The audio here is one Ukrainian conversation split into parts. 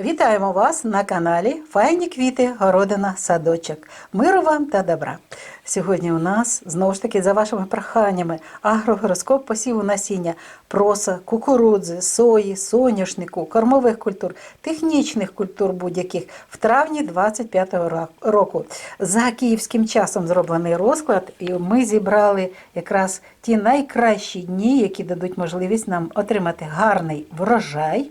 Вітаємо вас на каналі Файні квіти, городина, садочок. Миру вам та добра. Сьогодні у нас знову ж таки за вашими проханнями агрогороскоп посіву насіння проса, кукурудзи, сої, соняшнику, кормових культур, технічних культур будь-яких в травні 25-го року. За київським часом зроблений розклад, і ми зібрали якраз ті найкращі дні, які дадуть можливість нам отримати гарний врожай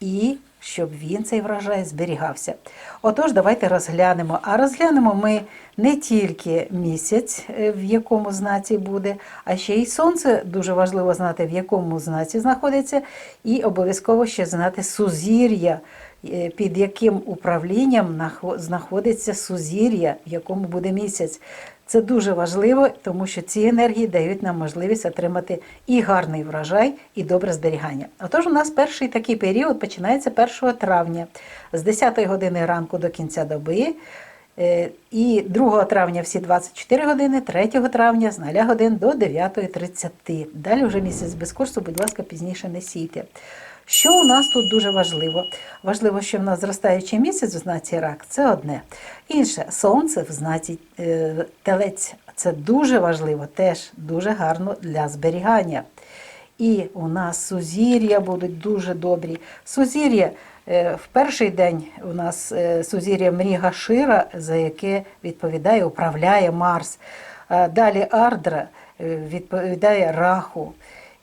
і щоб він цей врожай зберігався. Отож, давайте розглянемо. А розглянемо ми не тільки місяць, е, в якому знаці буде, а ще й сонце. Дуже важливо знати, в якому знаці знаходиться, і обов'язково ще знати сузір'я, е, під яким управлінням знаходиться сузір'я, в якому буде місяць. Це дуже важливо, тому що ці енергії дають нам можливість отримати і гарний врожай, і добре зберігання. Отож, у нас перший такий період починається 1 травня з 10 години ранку до кінця доби. Е, І 2 травня всі 24 години, 3 травня з 0 годин до 9.30. Далі вже місяць без курсу, будь ласка, пізніше не сійте. Що у нас тут дуже важливо? Важливо, що в нас зростаючий місяць в знаці рак це одне. Інше сонце в знаці е, телець. Це дуже важливо, теж дуже гарно для зберігання. І у нас сузір'я будуть дуже добрі. Сузір'я е, в перший день у нас е, сузір'я Мріга Шира, за яке відповідає, управляє Марс. Далі Ардра відповідає Раху.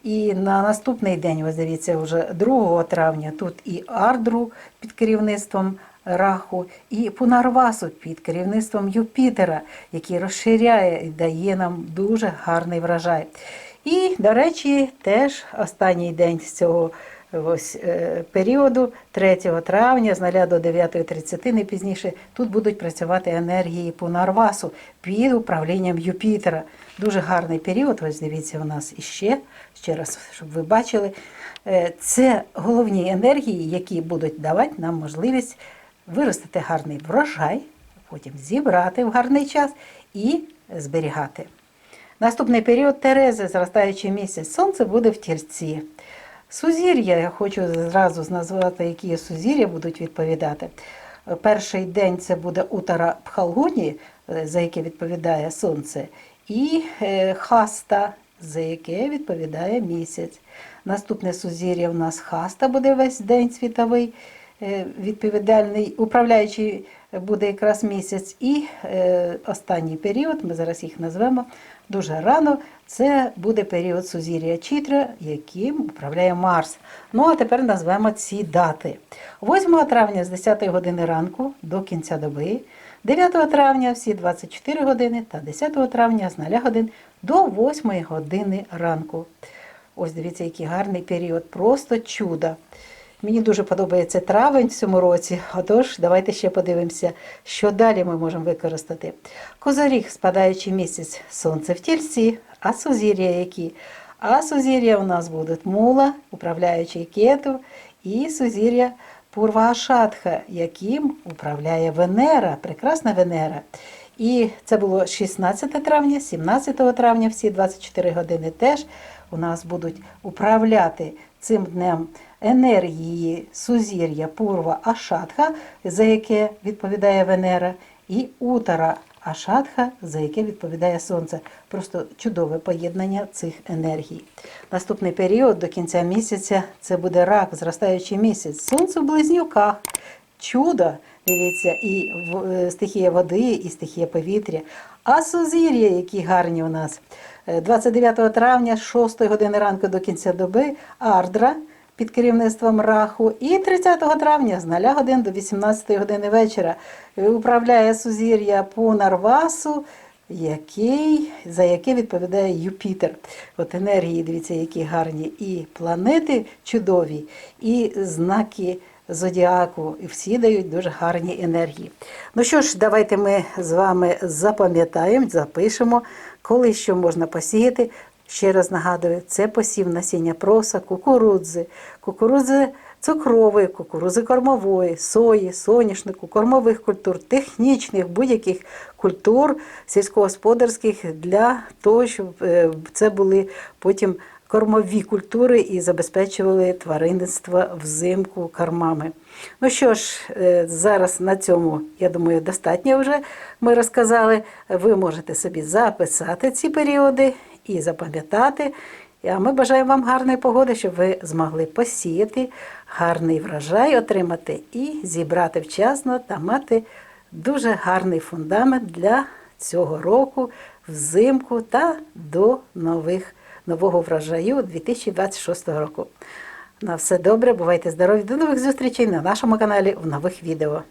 І на наступний день, ось дивіться, вже 2 травня тут і Ардру під керівництвом Раху, і Пунарвасу під керівництвом Юпітера, який розширяє і дає нам дуже гарний врожай. І, до речі, теж останній день з цього ось, е, періоду, 3 травня, з 0 до 9.30, не пізніше, тут будуть працювати енергії Пунарвасу під управлінням Юпітера. Дуже гарний період. Ось дивіться, у нас іще, ще раз, щоб ви бачили. Е, Це головні енергії, які будуть давати нам можливість виростити гарний врожай, потім зібрати в гарний час і зберігати. Наступний період Терези, зростаючий місяць, сонце буде в тільці. Сузір'я, я хочу зразу назвати, які сузір'я будуть відповідати. Перший день це буде утара Пхалгуні, е, за яке відповідає сонце, і е, хаста, за яке відповідає місяць. Наступне сузір'я у нас хаста буде весь день світовий, відповідальний, управляючий буде якраз місяць. І е, останній період, ми зараз їх назвемо дуже рано. Це буде період сузір'я Чітра, яким управляє Марс. Ну а тепер назвемо ці дати. 8 травня з 10 години ранку до кінця доби, 9 травня всі 24 години та 10 травня з 0 годин до 8 години ранку. Ось дивіться, який гарний період, просто чудо. Мені дуже подобається травень в цьому році. Отож, давайте ще подивимося, що далі ми можемо використати. Козоріг, спадаючий місяць, сонце в тільці, а сузір'я які? А сузір'я у нас будуть мула, управляючий кету, і сузір'я Пурвашатха, яким управляє Венера, прекрасна Венера. І це було 16 травня, 17 травня, всі 24 години теж у нас будуть управляти цим днем енергії сузір'я Пурва Ашатха, за яке відповідає Венера, і Утара Ашатха, за яке відповідає Сонце. Просто чудове поєднання цих енергій. Наступний період до кінця місяця це буде рак, зростаючий місяць. Сонце в близнюках. Чудо, дивіться, і е, стихія води, і стихія повітря. А сузір'я, які гарні у нас. Е, 29 травня з 6 години ранку до кінця доби Ардра під керівництвом Раху. І 30 травня з 0 годин до 18 години вечора е, управляє сузір'я Пунарвасу, який, за яке відповідає Юпітер. От енергії, дивіться, які гарні. І планети чудові, і знаки зодіаку. І всі дають дуже гарні енергії. Ну що ж, давайте ми з вами запам'ятаємо, запишемо, коли що можна посіяти. Ще раз нагадую, це посів насіння проса, кукурудзи, кукурудзи цукрової, кукурудзи кормової, сої, соняшнику, кормових культур, технічних будь-яких культур сільськогосподарських для того, щоб е, це були потім кормові культури і забезпечували тваринництво взимку кормами. Ну що ж, е, зараз на цьому, я думаю, достатньо вже ми розказали. Ви можете собі записати ці періоди і запам'ятати. А ми бажаємо вам гарної погоди, щоб ви змогли посіяти гарний врожай, отримати і зібрати вчасно та мати дуже гарний фундамент для цього року, взимку та до нових, нового врожаю 2026 року. На все добре, бувайте здорові, до нових зустрічей на нашому каналі в нових відео.